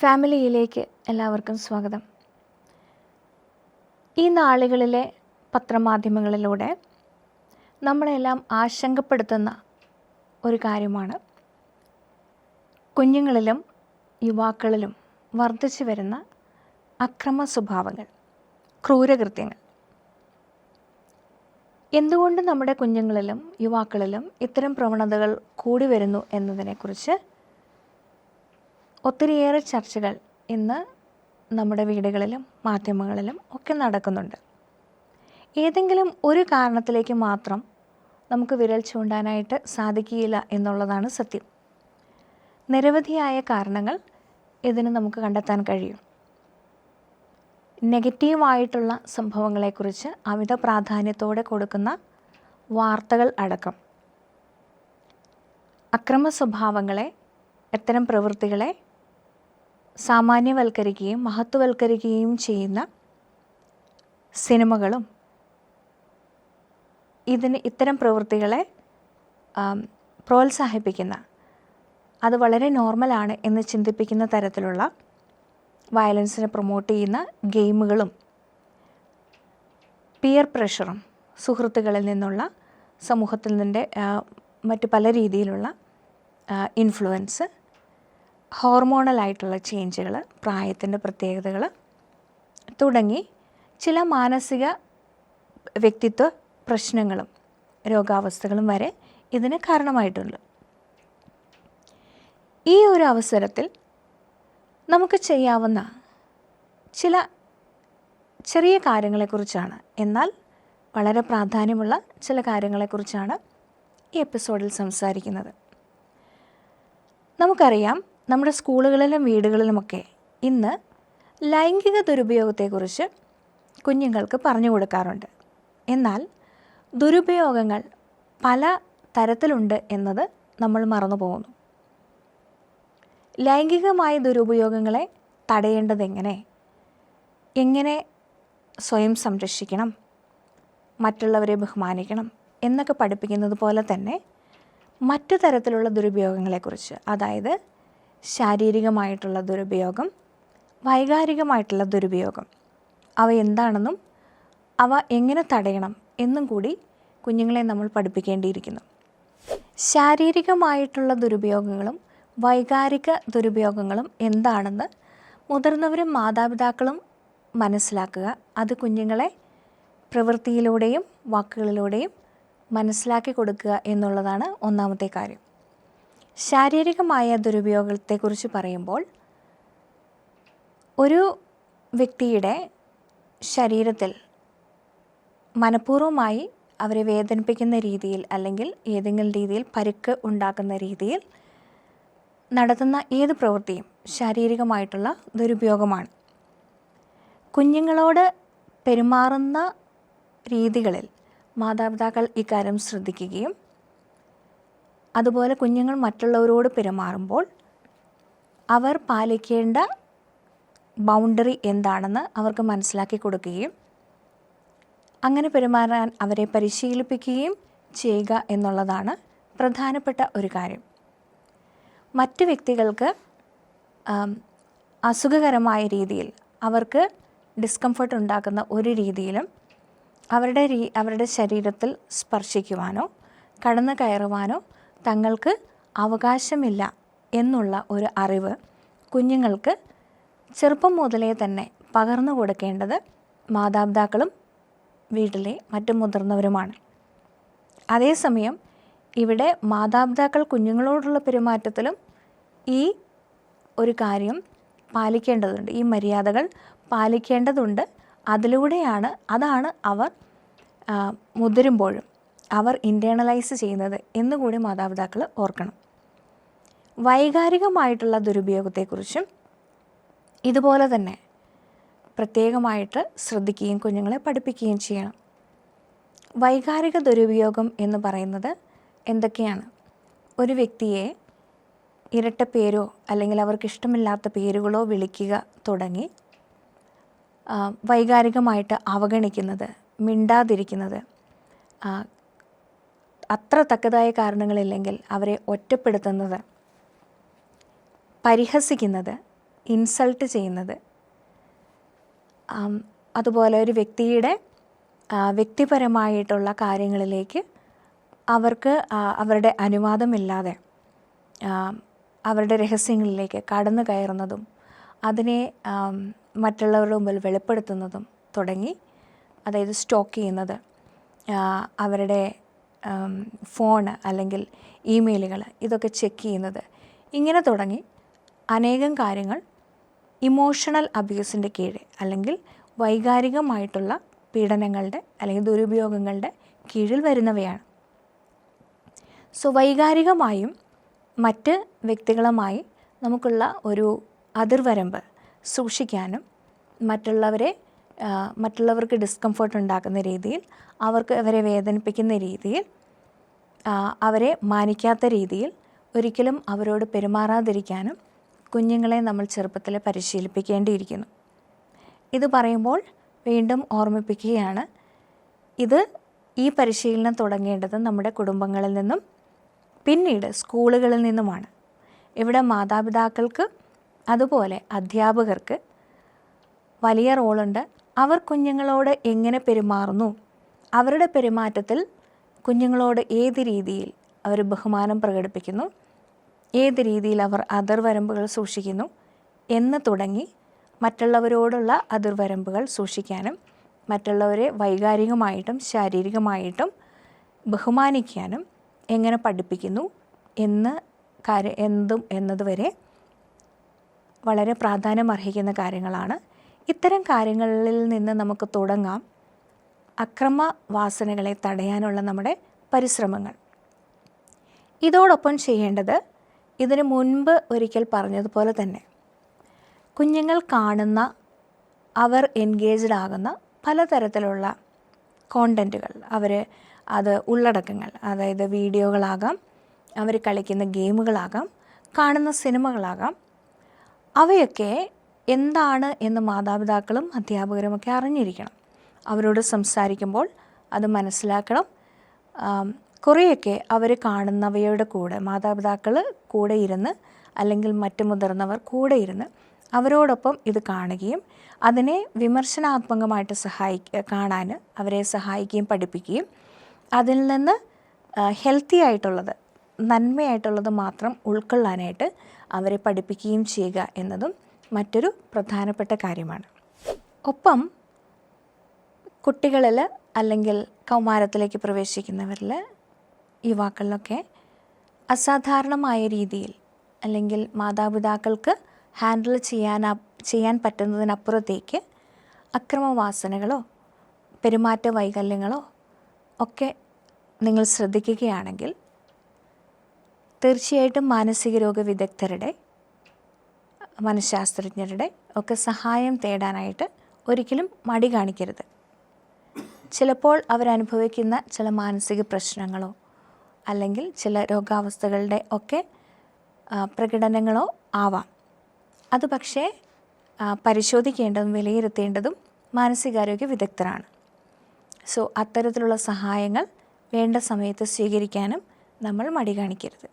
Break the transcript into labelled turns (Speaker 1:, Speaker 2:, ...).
Speaker 1: ഫാമിലിയിലേക്ക് എല്ലാവർക്കും സ്വാഗതം. ഈ നാളുകളിലെ പത്രമാധ്യമങ്ങളിലൂടെ നമ്മളെല്ലാം ആശങ്കപ്പെടുത്തുന്ന ഒരു കാര്യമാണ്. കുഞ്ഞുങ്ങളിലും യുവാക്കളിലും വർദ്ധിച്ചു വരുന്ന അക്രമ സ്വഭാവങ്ങൾ ക്രൂരകൃത്യങ്ങൾ. എന്തുകൊണ്ട് നമ്മുടെ കുഞ്ഞുങ്ങളിലും യുവാക്കളിലും ഇത്തരം പ്രവണതകൾ കൂടി വരുന്നു എന്നതിനെക്കുറിച്ച് ഒത്തിരിയേറെ ചർച്ചകൾ ഇന്ന് നമ്മുടെ വീടുകളിലും മാധ്യമങ്ങളിലും ഒക്കെ നടക്കുന്നുണ്ട്. ഏതെങ്കിലും ഒരു കാരണത്തിലേക്ക് മാത്രം നമുക്ക് വിരൽ ചൂണ്ടാനായിട്ട് സാധിക്കുകയില്ല എന്നുള്ളതാണ് സത്യം. നിരവധിയായ കാരണങ്ങൾ ഇതിന് നമുക്ക് കണ്ടെത്താൻ കഴിയും. നെഗറ്റീവായിട്ടുള്ള സംഭവങ്ങളെക്കുറിച്ച് അമിത പ്രാധാന്യത്തോടെ കൊടുക്കുന്ന വാർത്തകൾ അടക്കം. അക്രമ സ്വഭാവങ്ങളെ അത്തരം പ്രവൃത്തികളെ സാമാന്യവൽക്കരിക്കുകയും മഹത്വവൽക്കരിക്കുകയും ചെയ്യുന്ന സിനിമകളും ഇതിന് ഇത്തരം പ്രവൃത്തികളെ പ്രോത്സാഹിപ്പിക്കുന്ന അത് വളരെ നോർമലാണ് എന്ന് ചിന്തിപ്പിക്കുന്ന തരത്തിലുള്ള വയലൻസിനെ പ്രൊമോട്ട് ചെയ്യുന്ന ഗെയിമുകളും പിയർ പ്രഷറും സുഹൃത്തുക്കളിൽ നിന്നുള്ള സമൂഹത്തിൽ നിന്റെ മറ്റു പല രീതിയിലുള്ള ഇൻഫ്ലുവൻസ് ഹോർമോണലായിട്ടുള്ള ചേഞ്ചുകൾ പ്രായത്തിന്റെ പ്രത്യേകതകൾ തുടങ്ങി ചില മാനസിക വ്യക്തിത്വ പ്രശ്നങ്ങളും രോഗാവസ്ഥകളും വരെ ഇതിന് കാരണമായിട്ടുണ്ട്. ഈ ഒരു അവസരത്തിൽ നമുക്ക് ചെയ്യാവുന്ന ചില ചെറിയ കാര്യങ്ങളെക്കുറിച്ചാണ്. എന്നാൽ വളരെ പ്രാധാന്യമുള്ള ചില കാര്യങ്ങളെക്കുറിച്ചാണ് ഈ എപ്പിസോഡിൽ സംസാരിക്കുന്നത്. നമുക്കറിയാം നമ്മുടെ സ്കൂളുകളിലും വീടുകളിലുമൊക്കെ ഇന്ന് ലൈംഗിക ദുരുപയോഗത്തെക്കുറിച്ച് കുഞ്ഞുങ്ങൾക്ക് പറഞ്ഞു കൊടുക്കാറുണ്ട്. എന്നാൽ ദുരുപയോഗങ്ങൾ പല തരത്തിലുണ്ട് എന്നത് നമ്മൾ മറന്നു പോകുന്നു. ലൈംഗികമായ ദുരുപയോഗങ്ങളെ തടയേണ്ടതെങ്ങനെ? എങ്ങനെ സ്വയം സംരക്ഷിക്കണം? മറ്റുള്ളവരെ ബഹുമാനിക്കണം എന്നൊക്കെ പഠിപ്പിക്കുന്നത് പോലെ തന്നെ മറ്റു തരത്തിലുള്ള ദുരുപയോഗങ്ങളെക്കുറിച്ച്. അതായത് ശാരീരികമായിട്ടുള്ള ദുരുപയോഗം വൈകാരികമായിട്ടുള്ള ദുരുപയോഗം അവ എന്താണെന്നും അവ എങ്ങനെ തടയണം എന്നും കൂടി കുഞ്ഞുങ്ങളെ നമ്മൾ പഠിപ്പിക്കേണ്ടിയിരിക്കുന്നു. ശാരീരികമായിട്ടുള്ള ദുരുപയോഗങ്ങളും വൈകാരിക ദുരുപയോഗങ്ങളും എന്താണെന്ന് മുതിർന്നവരും മാതാപിതാക്കളും മനസ്സിലാക്കുക. അത് കുഞ്ഞുങ്ങളെ പ്രവൃത്തിയിലൂടെയും വാക്കുകളിലൂടെയും മനസ്സിലാക്കി കൊടുക്കുക എന്നുള്ളതാണ് ഒന്നാമത്തെ കാര്യം. ശാരീരികമായ ദുരുപയോഗത്തെക്കുറിച്ച് പറയുമ്പോൾ ഒരു വ്യക്തിയുടെ ശരീരത്തിൽ മനഃപൂർവമായി അവരെ വേദനിപ്പിക്കുന്ന രീതിയിൽ അല്ലെങ്കിൽ ഏതെങ്കിലും രീതിയിൽ പരുക്ക് ഉണ്ടാക്കുന്ന രീതിയിൽ നടത്തുന്ന ഏത് പ്രവൃത്തിയും ശാരീരികമായിട്ടുള്ള ദുരുപയോഗമാണ്. കുഞ്ഞുങ്ങളോട് പെരുമാറുന്ന രീതികളിൽ മാതാപിതാക്കൾ ഇക്കാര്യം ശ്രദ്ധിക്കുകയും അതുപോലെ കുഞ്ഞുങ്ങൾ മറ്റുള്ളവരോട് പെരുമാറുമ്പോൾ അവർ പാലിക്കേണ്ട ബൗണ്ടറി എന്താണെന്ന് അവർക്ക് മനസ്സിലാക്കി കൊടുക്കുകയും അങ്ങനെ പെരുമാറാൻ അവരെ പരിശീലിപ്പിക്കുകയും ചെയ്യുക എന്നുള്ളതാണ് പ്രധാനപ്പെട്ട ഒരു കാര്യം. മറ്റ് വ്യക്തികൾക്ക് അസുഖകരമായ രീതിയിൽ അവർക്ക് ഡിസ്കംഫർട്ട് ഉണ്ടാക്കുന്ന ഒരു രീതിയിലും അവരുടെ അവരുടെ ശരീരത്തിൽ സ്പർശിക്കുവാനോ കടന്നു കയറുവാനോ തങ്ങൾക്ക് അവകാശമില്ല എന്നുള്ള ഒരു അറിവ് കുഞ്ഞുങ്ങൾക്ക് ചെറുപ്പം മുതലേ തന്നെ പകർന്നു കൊടുക്കേണ്ടത് മാതാപിതാക്കളും വീട്ടിലെ മറ്റു മുതിർന്നവരുമാണ്. അതേസമയം ഇവിടെ മാതാപിതാക്കൾ കുഞ്ഞുങ്ങളോടുള്ള പെരുമാറ്റത്തിലും ഈ ഒരു കാര്യം പാലിക്കേണ്ടതുണ്ട്. ഈ മര്യാദകൾ പാലിക്കേണ്ടതുണ്ട്. അതിലൂടെയാണ് അതാണ് അവർ മുതിരുമ്പോഴും അവർ ഇന്റേണലൈസ് ചെയ്യുന്നത് എന്നുകൂടി മാതാപിതാക്കൾ ഓർക്കണം. വൈകാരികമായിട്ടുള്ള ദുരുപയോഗത്തെക്കുറിച്ചും ഇതുപോലെ തന്നെ പ്രത്യേകമായിട്ട് ശ്രദ്ധിക്കുകയും കുഞ്ഞുങ്ങളെ പഠിപ്പിക്കുകയും ചെയ്യണം. വൈകാരിക ദുരുപയോഗം എന്ന് പറയുന്നത് എന്തൊക്കെയാണ്? ഒരു വ്യക്തിയെ ഇരട്ട പേരോ അല്ലെങ്കിൽ അവർക്ക് ഇഷ്ടമില്ലാത്ത പേരുകളോ വിളിക്കുക തുടങ്ങി വൈകാരികമായിട്ട് അവഗണിക്കുന്നത് മിണ്ടാതിരിക്കുന്നത് അത്ര തക്കതായ കാരണങ്ങളില്ലെങ്കിൽ അവരെ ഒറ്റപ്പെടുത്തുന്നത് പരിഹസിക്കുന്നത് ഇൻസൾട്ട് ചെയ്യുന്നത്. അതുപോലെ ഒരു വ്യക്തിയുടെ വ്യക്തിപരമായിട്ടുള്ള കാര്യങ്ങളിലേക്ക് അവർക്ക് അവരുടെ അനുവാദമില്ലാതെ അവരുടെ രഹസ്യങ്ങളിലേക്ക് കടന്നു കയറുന്നതും അതിനെ മറ്റുള്ളവരുടെ മുമ്പിൽ വെളിപ്പെടുത്തുന്നതും തുടങ്ങി അതായത് സ്റ്റോക്ക് ചെയ്യുന്നത് അവരുടെ ഫോൺ അല്ലെങ്കിൽ ഇമെയിലുകൾ ഇതൊക്കെ ചെക്ക് ചെയ്യുന്നത്. ഇങ്ങനെ തുടങ്ങി അനേകം കാര്യങ്ങൾ ഇമോഷണൽ അബ്യൂസിന്റെ കീഴെ അല്ലെങ്കിൽ വൈകാരികമായിട്ടുള്ള പീഡനങ്ങളുടെ അല്ലെങ്കിൽ ദുരുപയോഗങ്ങളുടെ കീഴിൽ വരുന്നവയാണ്. സോ വൈകാരികമായും മറ്റ് വ്യക്തികളുമായി നമുക്കുള്ള ഒരു അതിർവരമ്പ് സൂക്ഷിക്കാനും മറ്റുള്ളവരെ മറ്റുള്ളവർക്ക് ഡിസ്കംഫർട്ട് ഉണ്ടാക്കുന്ന രീതിയിൽ അവർക്ക് അവരെ വേദനിപ്പിക്കുന്ന രീതിയിൽ അവരെ മാനിക്കാത്ത രീതിയിൽ ഒരിക്കലും അവരോട് പെരുമാറാതിരിക്കാനും കുഞ്ഞുങ്ങളെ നമ്മൾ ചെറുപ്പത്തിൽ പരിശീലിപ്പിക്കേണ്ടിയിരിക്കുന്നു. ഇത് പറയുമ്പോൾ വീണ്ടും ഓർമ്മിപ്പിക്കുകയാണ് ഇത് ഈ പരിശീലനം തുടങ്ങേണ്ടത് നമ്മുടെ കുടുംബങ്ങളിൽ നിന്നും പിന്നീട് സ്കൂളുകളിൽ നിന്നുമാണ്. ഇവിടെ മാതാപിതാക്കൾക്ക് അതുപോലെ അധ്യാപകർക്ക് വലിയ റോളുണ്ട്. അവർ കുഞ്ഞുങ്ങളോട് എങ്ങനെ പെരുമാറുന്നു? അവരുടെ പെരുമാറ്റത്തിൽ കുഞ്ഞുങ്ങളോട് ഏത് രീതിയിൽ അവർ ബഹുമാനം പ്രകടിപ്പിക്കുന്നു ഏത് രീതിയിൽ അവർ അതിർവരമ്പുകൾ സൂക്ഷിക്കുന്നു എന്ന് തുടങ്ങി മറ്റുള്ളവരോടുള്ള അതിർവരമ്പുകൾ സൂക്ഷിക്കാനും മറ്റുള്ളവരെ വൈകാരികമായിട്ടും ശാരീരികമായിട്ടും ബഹുമാനിക്കാനും എങ്ങനെ പഠിപ്പിക്കുന്നു എന്ന് കാര്യ എന്തും എന്നതുവരെ വളരെ പ്രാധാന്യം അർഹിക്കുന്ന കാര്യങ്ങളാണ്. ഇത്തരം കാര്യങ്ങളിൽ നിന്ന് നമുക്ക് തുടങ്ങാം. അക്രമ വാസനകളെ തടയാനുള്ള നമ്മുടെ പരിശ്രമങ്ങൾ. ഇതോടൊപ്പം ചെയ്യേണ്ടത് ഇതിനു മുൻപ് ഒരിക്കൽ പറഞ്ഞതുപോലെ തന്നെ കുഞ്ഞുങ്ങൾ കാണുന്ന അവർ എൻഗേജ്ഡ് ആകുന്ന പലതരത്തിലുള്ള കോണ്ടന്റുകൾ അവർ അത് ഉള്ളടക്കങ്ങൾ അതായത് വീഡിയോകളാകാം അവർ കളിക്കുന്ന ഗെയിമുകളാകാം കാണുന്ന സിനിമകളാകാം. അവയൊക്കെ എന്താണ് എന്ന് മാതാപിതാക്കളും അധ്യാപകരുമൊക്കെ അറിഞ്ഞിരിക്കണം. അവരോട് സംസാരിക്കുമ്പോൾ അത് മനസ്സിലാക്കണം. കുറേയൊക്കെ അവർ കാണുന്നവയുടെ കൂടെ മാതാപിതാക്കൾ കൂടെ ഇരുന്ന് അല്ലെങ്കിൽ മറ്റു മുതിർന്നവർ കൂടെ ഇരുന്ന് അവരോടൊപ്പം ഇത് കാണുകയും അതിനെ വിമർശനാത്മകമായിട്ട് സഹായി കാണാൻ അവരെ സഹായിക്കുകയും പഠിപ്പിക്കുകയും അതിൽ നിന്ന് ഹെൽത്തി ആയിട്ടുള്ളത് നന്മയായിട്ടുള്ളത് മാത്രം ഉൾക്കൊള്ളാനായിട്ട് അവരെ പഠിപ്പിക്കുകയും ചെയ്യുക എന്നതും മറ്റൊരു പ്രധാനപ്പെട്ട കാര്യമാണ്. ഒപ്പം കുട്ടികളിൽ അല്ലെങ്കിൽ കൗമാരത്തിലേക്ക് പ്രവേശിക്കുന്നവരിൽ യുവാക്കളിലൊക്കെ അസാധാരണമായ രീതിയിൽ അല്ലെങ്കിൽ മാതാപിതാക്കൾക്ക് ഹാൻഡിൽ ചെയ്യാൻ ചെയ്യാൻ പറ്റുന്നതിനപ്പുറത്തേക്ക് അക്രമവാസനകളോ പെരുമാറ്റ വൈകല്യങ്ങളോ ഒക്കെ നിങ്ങൾ ശ്രദ്ധിക്കുകയാണെങ്കിൽ തീർച്ചയായിട്ടും മാനസിക രോഗ വിദഗ്ധരുടെ മനഃശാസ്ത്രജ്ഞരുടെ ഒക്കെ സഹായം തേടാനായിട്ട് ഒരിക്കലും മടി കാണിക്കരുത്. ചിലപ്പോൾ അവരനുഭവിക്കുന്ന ചില മാനസിക പ്രശ്നങ്ങളോ അല്ലെങ്കിൽ ചില രോഗാവസ്ഥകളുടെ ഒക്കെ പ്രകടനങ്ങളോ ആവാം. അത് പക്ഷേ പരിശോധിക്കേണ്ടതും വിലയിരുത്തേണ്ടതും മാനസികാരോഗ്യ വിദഗ്ധരാണ്. സോ അത്തരത്തിലുള്ള സഹായങ്ങൾ വേണ്ട സമയത്ത് സ്വീകരിക്കാനും നമ്മൾ മടി കാണിക്കരുത്.